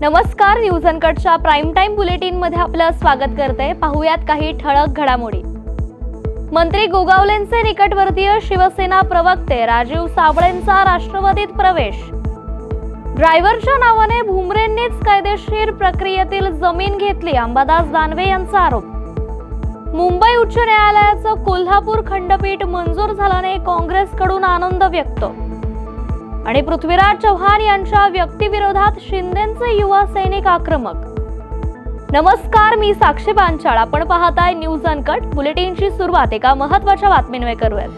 नमस्कार न्यूज अनकटच्या prime time बुलेटिनमध्ये आपलं स्वागत करते पाहुयात काही ठळक घडामोडी. मंत्री गोगावलेंचे निकटवर्तीय शिवसेना प्रवक्ते राजीव साबळेंचा राष्ट्रवादीत प्रवेश. ड्रायव्हरच्या नावाने भुमरेंनीच कायदेशीर प्रक्रियेतील जमीन घेतली अंबादास दानवे यांचा आरोप. मुंबई उच्च न्यायालयाचं कोल्हापूर खंडपीठ मंजूर झाल्याने काँग्रेसकडून आनंद व्यक्त. आणि पृथ्वीराज चव्हाण यांच्या व्यक्तिविरोधात शिंदेचे युवा सैनिक आक्रमक. नमस्कार मी साक्षी पांचाळ आपण पाहताय न्यूज अनकट. बुलेटिनची सुरुवात एका महत्त्वाच्या बातमीने करूयात.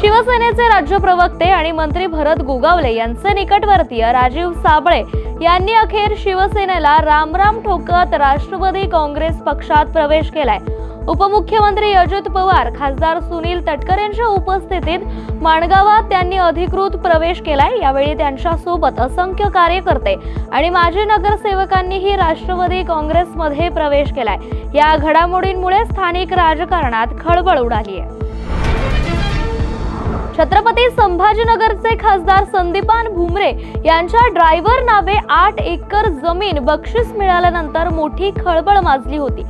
शिवसेनेचे राज्य प्रवक्ते आणि मंत्री भरत गोगावले यांचे निकटवर्तीय राजीव साबळे यांनी अखेर शिवसेनेला रामराम ठोकत राष्ट्रवादी काँग्रेस पक्षात प्रवेश केलाय. उपमुख्यमंत्री अजित पवार खासदार सुनील तटकर यांच्या उपस्थितीत माणगावात त्यांनी अधिकृत प्रवेश केलाय. यावेळी त्यांच्यासोबत असंख्य कार्यकर्ते आणि माजी नगरसेवकांनीही राष्ट्रवादी काँग्रेसमध्ये प्रवेश केलाय. या घडामोडींमुळे स्थानिक राजकारणात खळबळ उडाली आहे छत्रपती संभाजीनगरचे खासदार संदीपान भुमरे यांच्या ड्रायव्हर नावे आठ एकर जमीन बक्षीस मिळाल्यानंतर मोठी खळबळ माजली होती.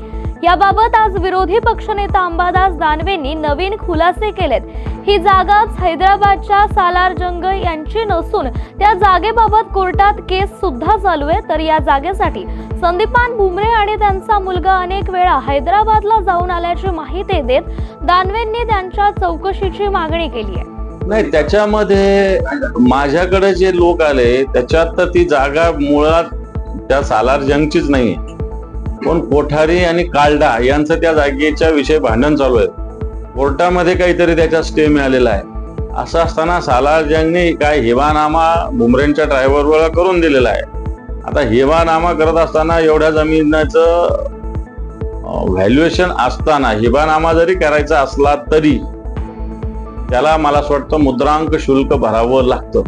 याबाबत आज विरोधी पक्षनेता अंबादास दानवेंनी नवीन खुलासे केलेत. ही जागाच हैदराबादच्या सालार जंग यांची नसून त्या जागेबाबत कोर्टात केस सुद्धा चालू आहे. तर या जागेसाठी संदीपान भुमरे आणि त्यांचा मुलगा अनेक वेळा हैदराबादला जाऊन आल्याची माहिती देत दानवेंनी त्यांच्या चौकशीची मागणी केली आहे. नाही त्याच्यामध्ये माझ्याकडे जे लोक आले त्याच्यात तर ती जागा मुळात त्या सालार जंगचीच नाही पण कोठारी आणि कालडा यांचं त्या जागेच्या विषयी भांडण चालू आहे कोर्टामध्ये काहीतरी त्याचा स्टे मिळालेला आहे. असं असताना सालार काय हिवानामा बुमरेंच्या ड्रायव्हरवर करून दिलेला आहे. आता हिवानामा करत असताना एवढ्या जमिनीचं व्हॅल्युएशन असताना हिबानामा जरी करायचा असला तरी त्याला मला असं वाटतं मुद्रांक शुल्क भरावं लागतं.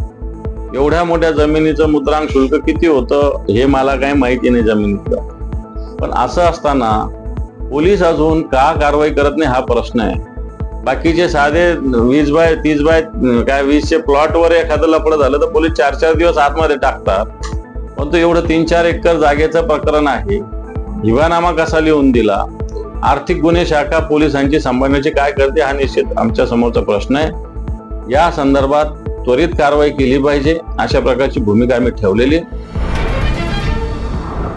एवढ्या मोठ्या जमिनीचं मुद्रांक शुल्क किती होतं हे मला काही माहिती नाही जमिनीचं पण असं असताना पोलीस अजून का कारवाई करत नाही हा प्रश्न आहे. बाकीचे साधे वीस बाय तीस बाय काय वीसचे प्लॉटवर एखादं लपडं झालं तर पोलीस चार चार दिवस आतमध्ये टाकतात. पण तो एवढं तीन चार एकर जागेचं प्रकरण आहे. हिवानामा कसा लिहून दिला? आर्थिक गुन्हे शाखा पोलिसांची सांभाळण्याची काय करते हा निश्चित आमच्या समोरचा प्रश्न आहे. या संदर्भात त्वरित कारवाई केली पाहिजे. अशा प्रकारची भूमिका आम्ही ठेवलेली आहे.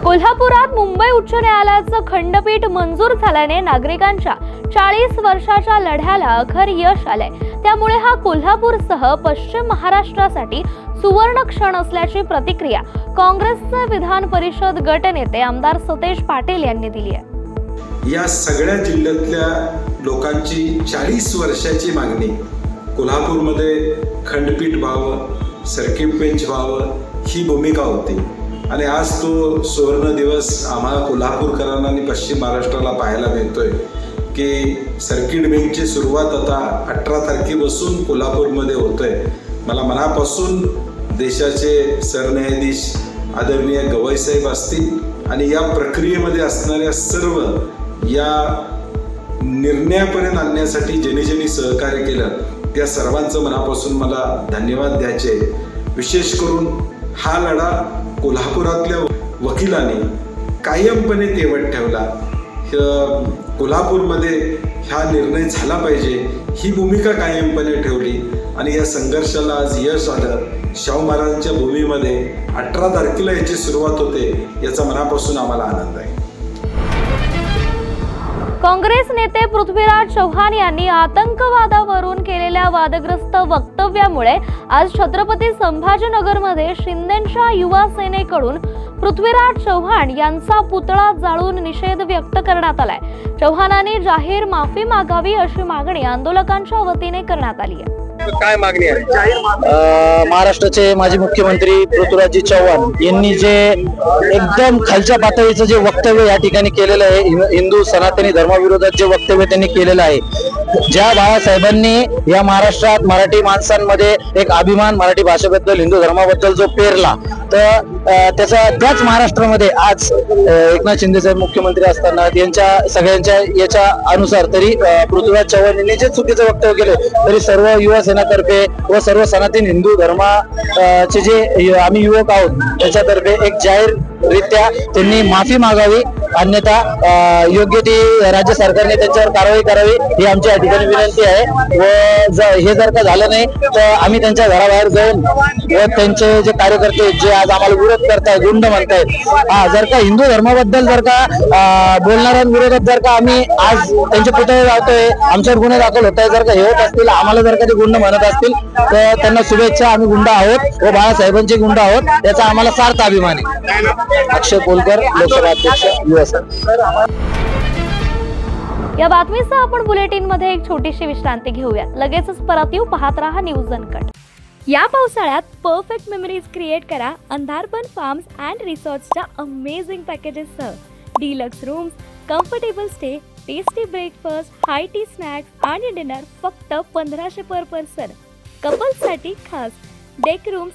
कोल्हापुरात मुंबई उच्च न्यायालयाचं खंडपीठ मंजूर झाल्याने नागरिकांच्या चाळीस वर्षाच्या लढ्याला अखर यश आलंय. त्यामुळे हा कोल्हापूरसह पश्चिम महाराष्ट्रासाठी सुवर्ण क्षण असल्याची प्रतिक्रिया काँग्रेसचे विधान परिषद गटनेते आमदार सतेज पाटील यांनी दिली आहे. या सगळ्या जिल्ह्यातल्या लोकांची चाळीस वर्षाची मागणी कोल्हापूरमध्ये खंडपीठ व्हावं सर्किट बेंच व्हावं ही भूमिका होती. आणि आज तो सुवर्ण दिवस आम्हाला कोल्हापूरकरांना आणि पश्चिम महाराष्ट्राला पाहायला मिळतोय की सर्किट बेंचची सुरुवात आता अठरा तारखेपासून कोल्हापूरमध्ये होतोय. मला मनापासून देशाचे सरन्यायाधीश आदरणीय गवईसाहेब असतील आणि या प्रक्रियेमध्ये असणाऱ्या सर्व या निर्णयापर्यंत आणण्यासाठी ज्यांनी ज्यांनी सहकार्य केलं त्या सर्वांचं मनापासून मला धन्यवाद द्यायचे. विशेष करून हा लढा कोल्हापुरातल्या वकिलाने कायमपणे तेवट ठेवला. कोल्हापूरमध्ये हा निर्णय झाला पाहिजे ही भूमिका कायमपणे ठेवली. आणि या संघर्षाला आज यश आलं. शाहू महाराजांच्या भूमीमध्ये अठरा तारखेला याची सुरुवात होते याचा मनापासून आम्हाला आनंद आहे. काँग्रेस नेते पृथ्वीराज चव्हाण यांनी आतंकवादावरून केलेल्या वादग्रस्त वक्तव्यामुळे आज छत्रपती संभाजीनगरमध्ये शिंदेच्या युवा सेनेकडून पृथ्वीराज चव्हाण यांचा पुतळा जाळून निषेध व्यक्त करण्यात आलाय. चव्हाणांनी जाहीर माफी मागावी अशी मागणी आंदोलकांच्या वतीने करण्यात आली आहे. काय मागणी आहे? अ, महाराष्ट्राचे माजी मुख्यमंत्री पृथ्वीराजजी चव्हाण यांनी जे एकदम खालच्या पातळीचं जे वक्तव्य या ठिकाणी केलेलं आहे हिं- हिंदू सनातनी धर्माविरोधात जे वक्तव्य त्यांनी केलेलं आहे ज्या बाळासाहेबांनी या महाराष्ट्रात मराठी माणसांमध्ये एक अभिमान मराठी भाषेबद्दल हिंदू धर्माबद्दल जो पेरला तर त्याचा त्याच महाराष्ट्रामध्ये आज एकनाथ शिंदे साहेब मुख्यमंत्री असताना यांच्या सगळ्यांच्या याच्या अनुसार तरी पृथ्वीराज चव्हाण यांनी जे चुकीचं वक्तव्य केले तरी सर्व युवा सेनातर्फे व सर्व सनातन हिंदू धर्मा चे जे आम्ही युवक आहोत त्याच्यातर्फे एक जाहीर रित्या त्यांनी माफी मागावी अन्यथा योग्य ती राज्य सरकारने त्यांच्यावर कारवाई करावी ही आमची या ठिकाणी विनंती आहे. व हे जर का झालं नाही तर आम्ही त्यांच्या घराबाहेर जाऊन व त्यांचे जे कार्यकर्ते जे आज आम्हाला विरोध करतायत गुंड म्हणतायत हा जर का हिंदू धर्माबद्दल जर का बोलणाऱ्यांविरोधात जर का आम्ही आज त्यांचे पुतळे लावतोय आमच्यावर गुन्हे दाखल होत आहे जर का हे होत असतील आम्हाला जर का ते गुंड म्हणत असतील तर त्यांना शुभेच्छा आम्ही गुंड आहोत व बाळासाहेबांचे गुंड आहोत याचा आम्हाला सार्थ अभिमान आहे. अक्षय कोलकर लोकसभा अध्यक्ष युवा या बातमीसह आपण बुलेटिनमध्ये एक छोटीशी विश्रांती घेऊया लगेचच परत येऊ पाहत राहा न्यूज अनकट. या पावसाळ्यात परफेक्ट मेमरीज क्रिएट करा. अंधारपण फार्म्स अँड रिसॉर्ट्सच्या amazing पॅकेजेससह deluxe rooms comfortable stay tasty breakfast high tea snacks आणि डिनर फक्त पंधराशे पर पर्सन कपल्ससाठी खास. Deck rooms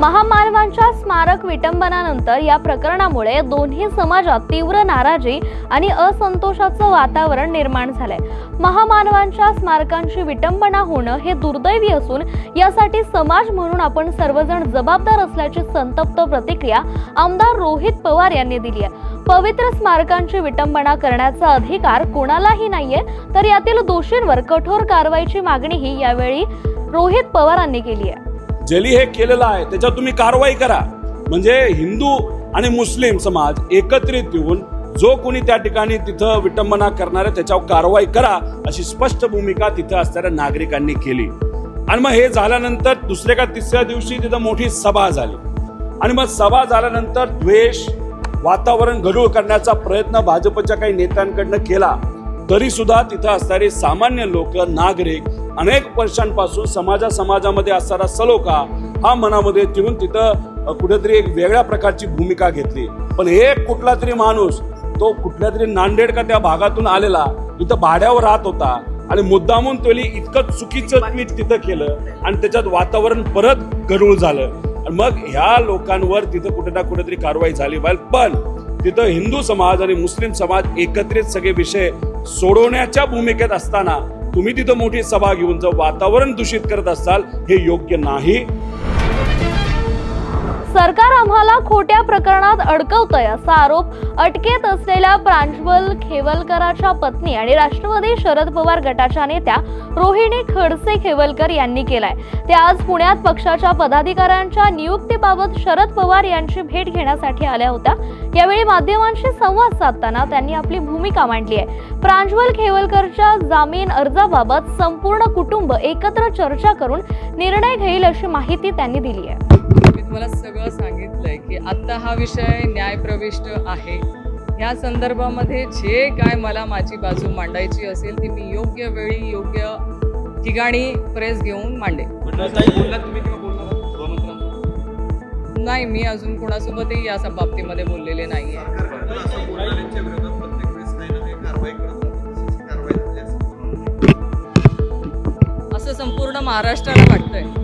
महामानवांच्या स्मारक विटंबनानंतर या प्रकरणामुळे दोन्ही समाजात तीव्र नाराजी आणि असंतोषाचं वातावरण निर्माण झालंय. महामानवांच्या स्मारकांची विटंबना होणं हे दुर्दैवी असून यासाठी समाज म्हणून आपण सर्वजण जबाबदार असल्याची संतप्त प्रतिक्रिया आमदार रोहित पवार यांनी दिली आहे. पवित्र स्मारकांची विटंबना करण्याचा अधिकार कोणालाही नाहीये तर यातील दोषींवर कठोर कारवाईची मागणीही यावेळी रोहित पवारांनी केली आहे. जली हे केलेलं आहे त्याच्यावर तुम्ही कारवाई करा. म्हणजे हिंदू आणि मुस्लिम समाज एकत्रित येऊन जो कोणी त्या ठिकाणी तिथं विटंबना करणार आहे त्याच्यावर कारवाई करा अशी स्पष्ट भूमिका तिथं असणाऱ्या नागरिकांनी केली. आणि मग हे झाल्यानंतर दुसऱ्या का तिसऱ्या दिवशी तिथं मोठी सभा झाली. आणि मग सभा झाल्यानंतर द्वेष वातावरण गढूळ करण्याचा प्रयत्न भाजपच्या काही नेत्यांकडनं केला. तरी सुद्धा तिथं असणारे सामान्य लोक नागरिक अनेक वर्षांपासून समाजा समाजामध्ये असणारा सलोखा हा मनामध्ये ठेवून तिथं कुठेतरी एक वेगळ्या प्रकारची भूमिका घेतली. पण हे कुठला तरी माणूस तो कुठल्या तरी नांदेड का त्या भागातून आलेला इथं भाड्यावर राहत होता आणि मुद्दामून त्यांनी इतकं चुकीचं ट्विट तिथं केलं आणि त्याच्यात वातावरण परत गढूळ झालं. आणि मग ह्या लोकांवर तिथं कुठे ना कुठेतरी कारवाई झाली. पाहिजे पण तिथं हिंदू समाज आणि मुस्लिम समाज एकत्रित सगळे विषय सोडवण्याच्या भूमिकेत असताना तुम्ही तिथं मोठी सभा घेऊन जर वातावरण दूषित करत असाल हे योग्य नाही. सरकार आम्हाला खोट्या प्रकरणात अडकवतंय असा आरोप अटकेत असलेल्या प्रांजवल खेवलकराच्या पत्नी आणि राष्ट्रवादी शरद पवार गटाच्या नेत्या रोहिणी खडसे खेवलकर यांनी केलाय. ते आज पुण्यात पक्षाच्या पदाधिकाऱ्यांच्या नियुक्तीबाबत शरद पवार यांची भेट घेण्यासाठी आल्या होत्या. यावेळी माध्यमांशी संवाद साधताना त्यांनी आपली भूमिका मांडली आहे. प्रांजवल खेवलकरच्या जामीन अर्जाबाबत संपूर्ण कुटुंब एकत्र चर्चा करून निर्णय घेईल अशी माहिती त्यांनी दिली आहे. मी तुम्हाला सगळं सांगितलंय की आत्ता हा विषय न्यायप्रविष्ट आहे. ह्या संदर्भामध्ये जे काय मला माझी बाजू मांडायची असेल ती मी योग्य वेळी योग्य ठिकाणी प्रेस घेऊन मांडे नाही मी अजून कोणासोबतही या बाबतीमध्ये बोललेले नाही आहे असं संपूर्ण महाराष्ट्राला वाटतंय.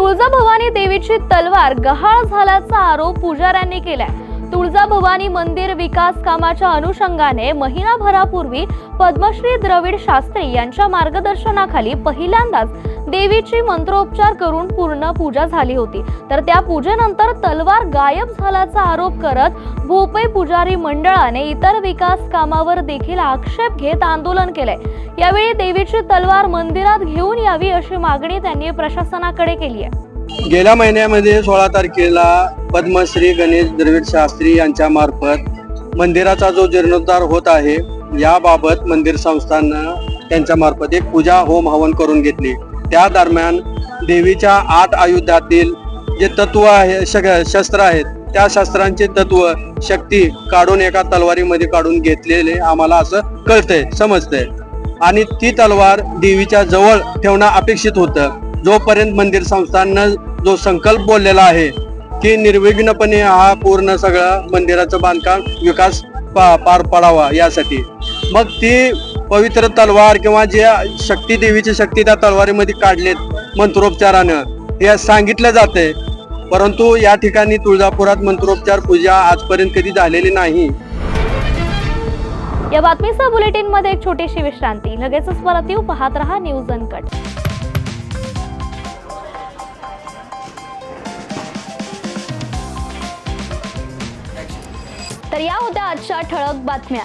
तुळजाभवानी देवीची तलवार गहाळ झाल्याचा आरोप पुजाऱ्यांनी केलाय. तुळजाभवानी मंदिर विकास कामाच्या अनुषंगाने महिनाभरापूर्वी पद्मश्री द्रविड शास्त्री यांच्या मार्गदर्शनाखाली पहिल्यांदाच देवीची मंत्रोपचार करून पूर्ण पूजा झाली होती. तर त्या पूजेनंतर तलवार गायब झाल्याचा आरोप करत भोपे पुजारी मंडळाने इतर विकास कामावर देखील आक्षेप घेत आंदोलन केलंय. यावेळी देवीची तलवार मंदिरात घेऊन यावी अशी मागणी त्यांनी प्रशासनाकडे केली आहे. गेल्या महिन्यामध्ये सोळा तारखेला पद्मश्री गणेश द्रविड शास्त्री यांच्या मार्फत मंदिराचा जो जीर्णोद्धार होत आहे याबाबत मंदिर संस्थानं त्यांच्या मार्फत एक पूजा होम हवन करून घेतली. त्या दरम्यान देवीच्या आठ आयुधातील जे तत्व आहे शग- शस्त्र आहेत त्या शस्त्रांचे तत्व शक्ती काढून एका तलवारीमध्ये काढून घेतलेले आम्हाला असं कळतंय समजतंय. आणि ती तलवार देवीच्या जवळ ठेवणं अपेक्षित होतं. जोपर्यंत मंदिर संस्थांनं जो संकल्प बोललेला आहे की निर्विघ्नपणे हा पूर्ण सगळं मंदिराचं बांधकाम विकास पा पार पडावा यासाठी. मग ती पवित्र तलवार किंवा जे शक्ती देवीची शक्ती त्या तलवारीमध्ये काढलेत मंत्रोपचारानं. हे सांगितलं जातंय. परंतु या ठिकाणी तुळजापुरात मंत्रोपचार पूजा आजपर्यंत कधी झालेली नाही. या बातमीचा बुलेटिनमध्ये एक छोटीशी विश्रांती. लगेचच परत येऊ. पाहत रहा न्यूज अनकट. तर या होत्या आजच्या ठळक बातम्या.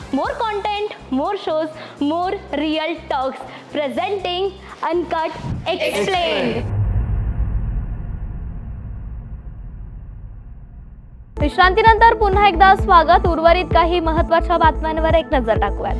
More content more shows more real talks presenting uncut explain विश्रांतीनंतर पुन्हा एकदा स्वागत. उर्वरित काही महत्त्वाच्या बातम्यांवर एक नजर टाकूयात.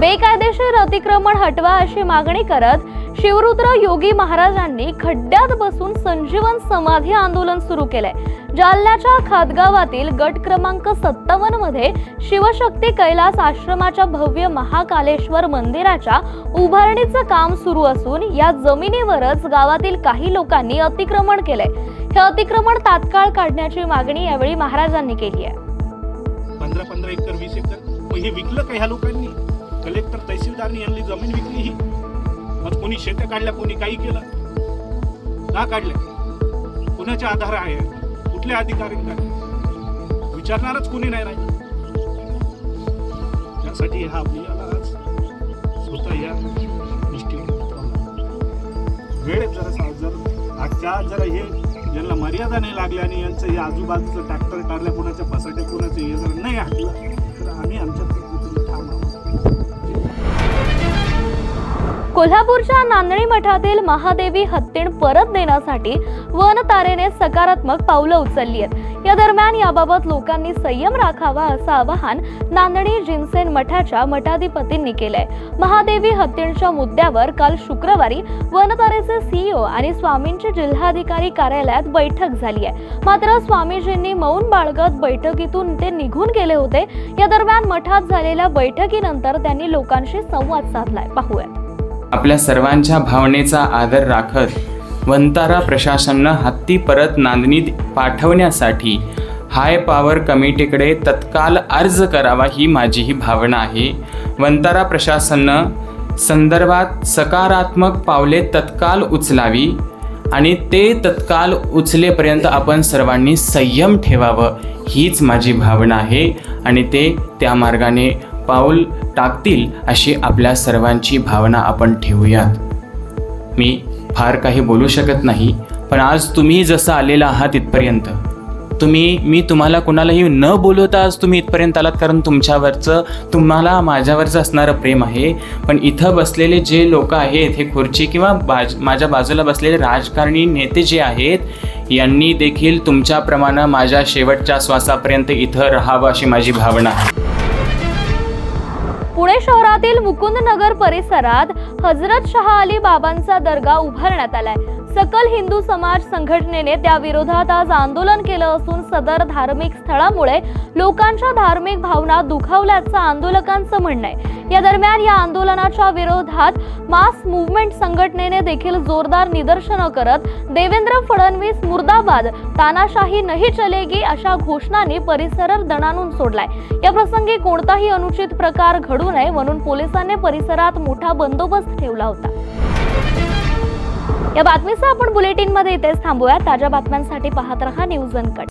बेकायदेशीर अतिक्रमण हटवा अशी मागणी करत शिवरुद्र योगी महाराजांनी खड्ड्यात बसून संजीवन समाधी आंदोलन सुरू केलंय. जालन्याच्या खातगावातील गट क्रमांक सत्तावन्नमध्ये शिवशक्ती कैलास आश्रमाच्या भव्य महाकालेश्वर मंदिराच्या उभारणीचं काम सुरू असून या जमिनीवरच गावातील काही लोकांनी अतिक्रमण केले हे अतिक्रमण तात्काळ काढण्याची मागणी यावेळी महाराजांनी केली आहे. पंधरा पंधरा एकर वीस एकर. हे विकलं का ह्या लोकांनी? कलेक्टर तहसीलदारनी यांनी जमीन विकली ही. मग कोणी शेत काढल्या कोणी काही केलं? का काढलं? कोणाच्या आधार आहे? कुठल्या अधिकाऱ्यांना विचारणारच कोणी नाही राहिलं. त्यासाठी हा आपल्याला आज स्वतः या दृष्टीने जरा जर आजच्या आज जरा हे ज्यांना मर्यादा नाही लागल्या आणि यांचं हे आजूबाजूचं ट्रॅक्टर टारल्या कोणाच्या फसाट्या कोणाचं हे जर नाही हटलं तर आम्ही आमच्या कोल्हापूरच्या नांदणी मठातील महादेवी हत्तीण परत देण्यासाठी वन तारेने सकारात्मक पावलं उचलली आहेत. या दरम्यान याबाबत लोकांनी संयम राखावा असं आवाहन नांदणी जिनसेन मठाच्या मठाधिपतींनी केलंय. महादेवी हत्तीणच्या मुद्द्यावर काल शुक्रवारी वनतारेचे सीईओ आणि स्वामींची जिल्हाधिकारी कार्यालयात बैठक झाली आहे. मात्र स्वामीजींनी मौन बाळगत बैठकीतून ते निघून गेले होते. या दरम्यान मठात झालेल्या बैठकीनंतर त्यांनी लोकांशी संवाद साधलाय. पाहूयात आपल्या सर्वांच्या भावनेचा आदर राखत वंतारा प्रशासनानं हत्ती परत नांदणीत पाठवण्यासाठी हाय पॉवर कमिटीकडे तत्काल अर्ज करावा ही माझी ही भावना आहे. वंतारा प्रशासनानं संदर्भात सकारात्मक पावले तत्काळ उचलावी आणि ते तत्काल उचलेपर्यंत आपण सर्वांनी संयम ठेवावं हीच माझी भावना आहे आणि ते त्या मार्गाने पाऊल टाकतील अशी आपल्या सर्वांची भावना आपण ठेवूयात. मी फार काही बोलू शकत नाही पण आज तुम्ही जसं आलेला आहात इथपर्यंत. तुम्ही मी तुम्हाला कुणालाही न बोलवता आज तुम्ही इथपर्यंत आलात कारण तुमच्यावरचं तुम्हाला माझ्यावरचं असणारं प्रेम आहे. पण इथं बसलेले जे लोक आहेत हे खुर्ची किंवा बाज माझ्या बाजूला बसलेले राजकारणी नेते जे आहेत यांनी देखील तुमच्याप्रमाणे माझ्या शेवटच्या श्वासापर्यंत इथं राहावं अशी माझी भावना आहे. पुणे शहरातील मुकुंदनगर परिसरात हजरत शहा अली बाबांचा दर्गा उभारण्यात आलाय. सकल हिंदू समाज संघटनेने त्या विरोधात आज आंदोलन केलं असून सदर धार्मिक स्थळामुळे लोकांच्या धार्मिक भावना दुखावल्याचं आंदोलकांचं म्हणणं आहे. या दरम्यान या आंदोलनाच्या विरोधात मास मुवमेंट संघटनेने देखील जोरदार निदर्शनं करत देवेंद्र फडणवीस मुर्दाबाद तानाशाही नाही चलेगी अशा घोषणांनी परिसर दणानून सोडलाय. या प्रसंगी कोणताही अनुचित प्रकार घडू नये म्हणून पोलिसांनी परिसरात मोठा बंदोबस्त ठेवला होता. या बातमीसह आपण बुलेटिनमध्ये इथेच थांबूया ताज्या बातम्यांसाठी पाहत रहा न्यूज अनकट.